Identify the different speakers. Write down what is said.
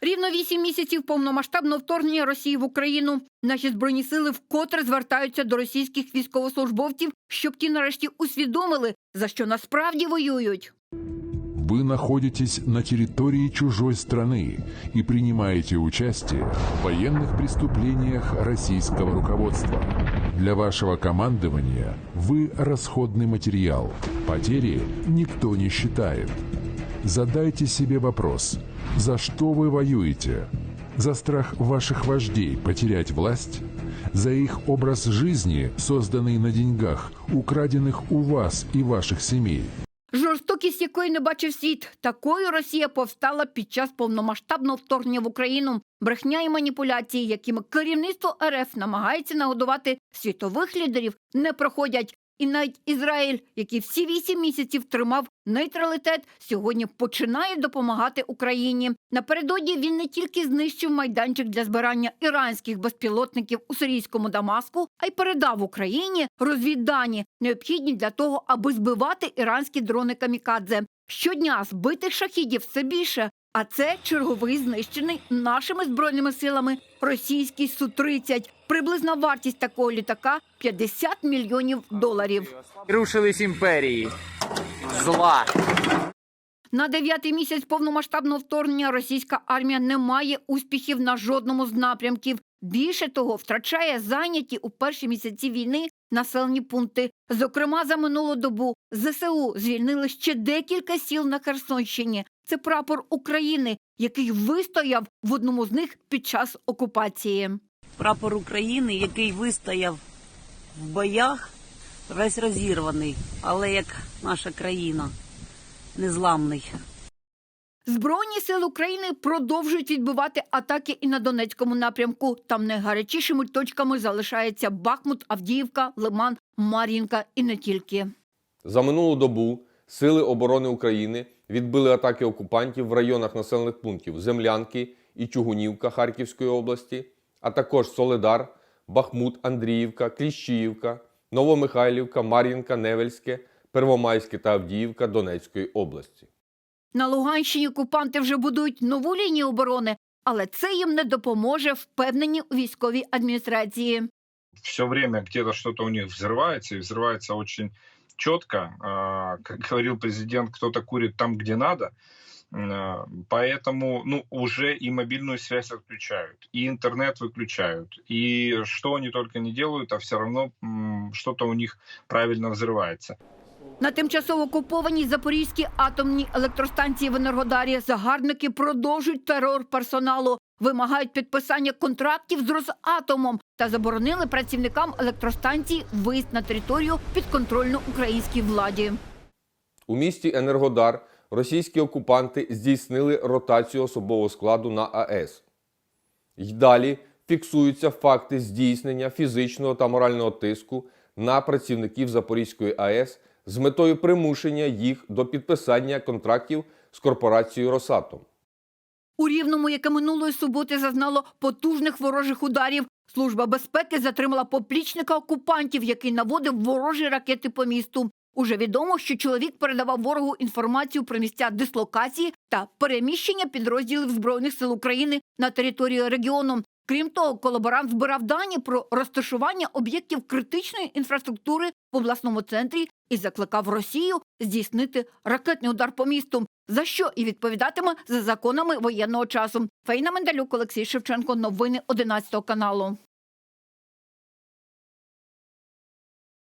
Speaker 1: Рівно вісім місяців повномасштабного вторгнення Росії в Україну. Наші збройні сили вкотре звертаються до російських військовослужбовців, щоб ті нарешті усвідомили, за що насправді воюють.
Speaker 2: Вы находитесь на территории чужой страны и принимаете участие в военных преступлениях российского руководства. Для вашего командования вы расходный материал. Потери никто не считает. Задайте себе вопрос, за что вы воюете? За страх ваших вождей потерять власть? За их образ жизни, созданный на деньгах, украденных у вас и ваших семей?
Speaker 1: Жорстокість якої не бачив світ. Такою Росія повстала під час повномасштабного вторгнення в Україну. Брехня і маніпуляції, якими керівництво РФ намагається нагодувати світових лідерів, не проходять. І навіть Ізраїль, який всі вісім місяців тримав нейтралітет, сьогодні починає допомагати Україні. Напередодні він не тільки знищив майданчик для збирання іранських безпілотників у сирійському Дамаску, а й передав Україні розвіддані, необхідні для того, аби збивати іранські дрони камікадзе. Щодня збитих шахідів все більше. А це черговий знищений нашими збройними силами російський Су-30. Приблизна вартість такого літака 50 мільйонів доларів.
Speaker 3: Рушились імперії. Зла.
Speaker 1: На дев'ятий місяць повномасштабного вторгнення російська армія не має успіхів на жодному з напрямків. Більше того, втрачає зайняті у перші місяці війни населені пункти. Зокрема, за минулу добу ЗСУ звільнили ще декілька сіл на Херсонщині. Це прапор України, який вистояв в одному з них під час окупації.
Speaker 4: прапор України, який вистояв в боях, весь розірваний, але як наша країна незламний.
Speaker 1: Збройні сили України продовжують відбивати атаки і на Донецькому напрямку. Там найгарячішими точками залишаються Бахмут, Авдіївка, Лиман, Мар'їнка і не тільки.
Speaker 5: За минулу добу Сили оборони України відбили атаки окупантів в районах населених пунктів Землянки і Чугунівка Харківської області, а також Соледар, Бахмут, Андріївка, Кліщіївка, Новомихайлівка, Мар'їнка, Невельське, Первомайське та Авдіївка Донецької області.
Speaker 1: На Луганщині окупанти вже будують нову лінію оборони, але це їм не допоможе, впевнені у військовій адміністрації.
Speaker 6: все время где-то что-то у них взрывается, и взрывается очень четко. А, Как говорил президент, кто-то курит там, где надо. А, Поэтому ну, уже и мобильную связь отключают, и интернет выключают, и что они только не делают, а все равно м, что-то у них правильно взрывается.
Speaker 1: На тимчасово окупованій Запорізькій атомній електростанції в Енергодарі загарбники продовжують терор персоналу, вимагають підписання контрактів з Росатомом та заборонили працівникам електростанції виїзд на територію підконтрольну українській владі.
Speaker 5: У місті Енергодар російські окупанти здійснили ротацію особового складу на АЕС. Й далі фіксуються факти здійснення фізичного та морального тиску на працівників Запорізької АЕС з метою примушення їх до підписання контрактів з корпорацією Росатом.
Speaker 1: У Рівному, яке минулої суботи зазнало потужних ворожих ударів, служба безпеки затримала поплічника окупантів, який наводив ворожі ракети по місту. Уже відомо, що чоловік передавав ворогу інформацію про місця дислокації та переміщення підрозділів збройних сил України на територію регіону. Крім того, колаборант збирав дані про розташування об'єктів критичної інфраструктури в обласному центрі і закликав Росію здійснити ракетний удар по місту, за що і відповідатиме за законами воєнного часу. Фейна Мендалюк, Олексій Шевченко. Новини 11 каналу.